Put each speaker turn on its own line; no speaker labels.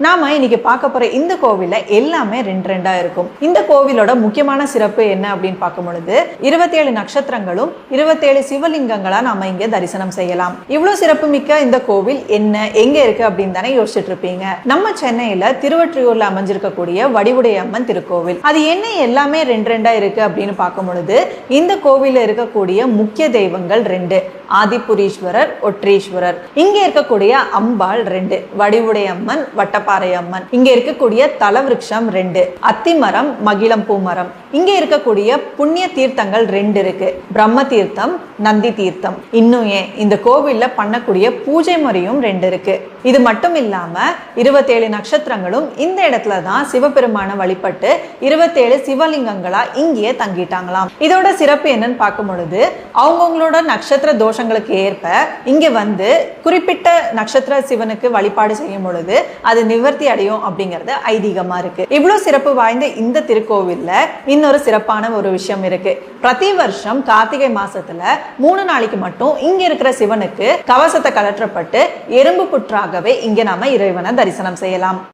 நாம இன்னைக்கு பார்க்க போற இந்த கோவில எல்லாமே ரெண்டு ரெண்டா இருக்கும். இந்த கோவிலோட முக்கியமான சிறப்பு என்ன அப்படின்னு பார்க்கும் பொழுது இருபத்தேழு நட்சத்திரங்களும் இருபத்தேழு சிவலிங்கங்களா நாம இங்க தரிசனம் செய்யலாம். இவ்வளவு சிறப்பு மிக்க இந்த கோவில் என்ன எங்க இருக்கு அப்படின்னு தானே யோசிச்சுட்டு இருப்பீங்க. நம்ம சென்னையில திருவற்றியூர்ல அமைஞ்சிருக்கக்கூடிய வடிவுடைய அம்மன் திருக்கோவில். அது என்ன எல்லாமே ரெண்டு ரெண்டா இருக்கு அப்படின்னு பார்க்கும் பொழுது இந்த கோவில இருக்கக்கூடிய முக்கிய தெய்வங்கள் ரெண்டு. ஆதிபுரீஸ்வரர் ஒற்றீஸ்வரர். இங்க இருக்கக்கூடிய அம்பாள் ரெண்டு வடிவுடைய அம்மன் வட்டப்பாறை அம்மன். இங்க இருக்கக்கூடிய தலவிருஷம் ரெண்டு அத்திமரம் மகிழம் பூமரம். இங்க இருக்கக்கூடிய புண்ணிய தீர்த்தங்கள் ரெண்டு இருக்கு. பிரம்ம தீர்த்தம் நந்தி தீர்த்தம். இன்னும் ஏன்? இந்த கோவில்ல பண்ணக்கூடிய பூஜை முறையும் ரெண்டு இருக்கு. இது மட்டும் இல்லாம இருபத்தேழு நட்சத்திரங்களும் இந்த இடத்துல தான் சிவபெருமான வழிபட்டு இருபத்தேழு சிவலிங்கங்களா இங்கேயே தங்கிட்டாங்களாம். இதோட சிறப்பு என்னன்னு பார்க்கும் பொழுது அவங்கவுங்களோட நட்சத்திர தோஷங்களுக்கு ஏற்ப இங்க வந்து குறிப்பிட்ட நட்சத்திர சிவனுக்கு வழிபாடு செய்யும் பொழுது அது நிவர்த்தி அடையும் அப்படிங்கிறது ஐதீகமா இருக்கு. இவ்வளவு சிறப்பு வாய்ந்த இந்த திருக்கோவில்ல இன்னொரு சிறப்பான ஒரு விஷயம் இருக்கு. பிரதி வருஷம் கார்த்திகை மாசத்துல மூணு நாளைக்கு மட்டும் இங்க இருக்கிற சிவனுக்கு கவசத்தை கலற்றப்பட்டு எறும்பு மூலமாகவே இங்கே நாம இறைவனை தரிசனம் செய்யலாம்.